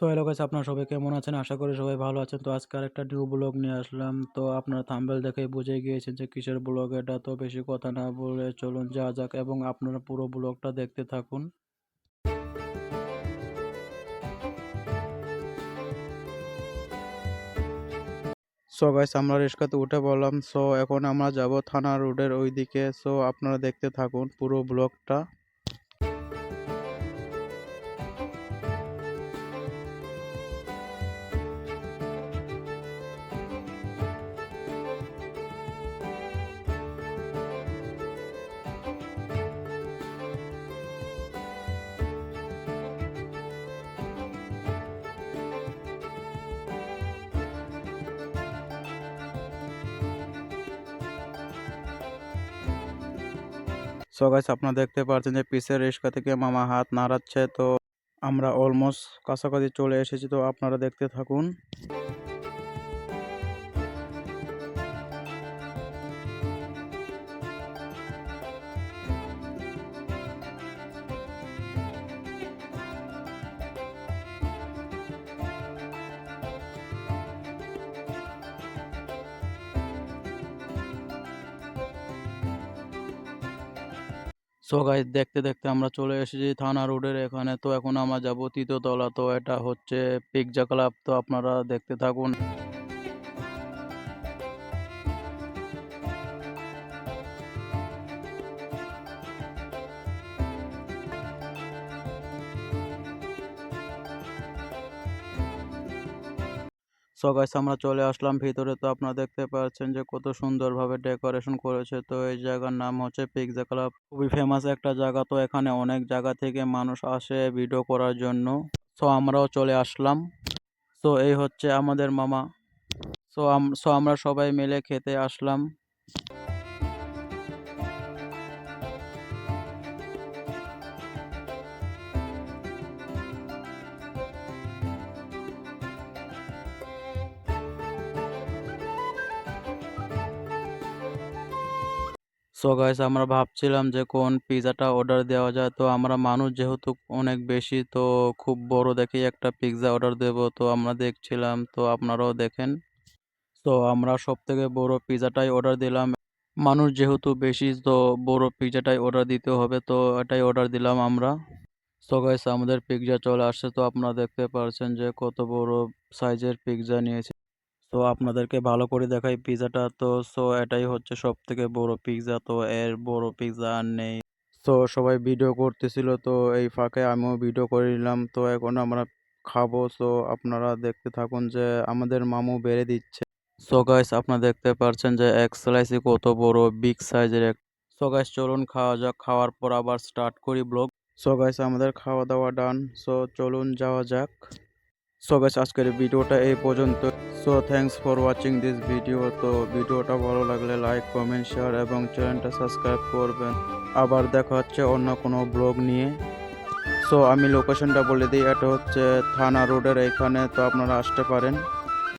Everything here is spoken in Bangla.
সো হ্যালো গাইস আপনারা সবাই কেমন আছেন? আশা করি সবাই ভালো আছেন। তো আজকে আরেকটা নিউ ব্লগ নিয়ে আসলাম। তো আপনারা থাম্বেল দেখেই বুঝে গিয়েছেন যে কিসের ব্লগ এটা। তো বেশি কথা না বলে চলুন যা যাক এবং আপনারা পুরো ব্লগটা দেখতে থাকুন। সো গাইস আমরা রিস্কাতে উঠে বললাম সো এখন আমরা যাব থানা রোডের ওইদিকে। সো আপনারা দেখতে থাকুন পুরো ব্লগটা সো গাইস আপনারা দেখতে পাচ্ছেন যে পিসের রিস্কা থেকে মামা হাত নাড়াচ্ছে। তো আমরা অলমোস্ট কাছাকাছি চলে এসেছি। তো আপনারা দেখতে থাকুন। সো গাইজ দেখতে দেখতে আমরা চলে এসেছি থানা রোডের এখানে। তো এখন আমরা যাব তৃতীয়তলা তো এটা হচ্ছে পিকজা ক্লাব তো আপনারা দেখতে থাকুন। সো গাইস আমরা চলে আসলাম। ভিতরে তো আপনারা দেখতে পাচ্ছেন যে কত সুন্দরভাবে ডেকোরেশন করেছে। তো এই জায়গার নাম হচ্ছে পিকজা ক্লাব। খুবই ফেমাস একটা জায়গা। তো এখানে অনেক জায়গা থেকে মানুষ আসে ভিডিও করার জন্য। সো আমরাও চলে আসলাম। সো এই হচ্ছে আমাদের মামা। সো সো আমরা সবাই মিলে খেতে আসলাম। সো গাইস আমরা ভাবছিলাম যে কোন পিৎজাটা অর্ডার দেওয়া যায়। তো আমরা মানুষ যেহেতু অনেক বেশি, তো খুব বড় দেখেই একটা পিৎজা অর্ডার দেব। তো আমরা দেখছিলাম, তো আপনারাও দেখেন। তো আমরা সব থেকে বড় পিৎজাটাই অর্ডার দিলাম। মানুষ যেহেতু বেশি, তো বড় পিৎজাটাই অর্ডার দিতে হবে। তো এটাই অর্ডার দিলাম আমরা। সো গাইস আমাদের পিৎজা চলে আসছে। তো আপনারা দেখতে পাচ্ছেন যে কত বড় সাইজের পিৎজা নিয়েছে। তো আপনাদেরকে ভালো করে দেখাই পিৎজাটা তো, সো এটাই হচ্ছে সব থেকে বড় পিৎজা তো এর বড় পিৎজা আর নেই। তো সবাই ভিডিও করতেছিল। তো এই ফাঁকে আমিও ভিডিও করে নিলাম। তো এখন আমরা খাব। সো আপনারা দেখতে থাকুন যে আমাদের মামু বেড়ে দিচ্ছে। সো গাইস, আপনারা দেখতে পাচ্ছেন যে এক স্লাইসে কত বড় বিগ সাইজের এক সো গাইস, চলুন খাওয়া যাক। খাওয়ার পর আবার স্টার্ট করি ব্লগ সো গাইস, আমাদের খাওয়া দাওয়া ডান সো চলুন যাওয়া যাক। সো গাইস আজকের ভিডিওটা এই পর্যন্ত। So thanks for watching this video তো ভিডিওটা ভালো লাগলে লাইক কমেন্ট শেয়ার এবং চ্যানেলটা সাবস্ক্রাইব করবেন। আবার দেখা হচ্ছে অন্য কোনো ব্লগ নিয়ে। সো আমি লোকেশনটা বলে দিই। এটা হচ্ছে থানা রোডের এখানে। তো আপনারা আসতে পারেন।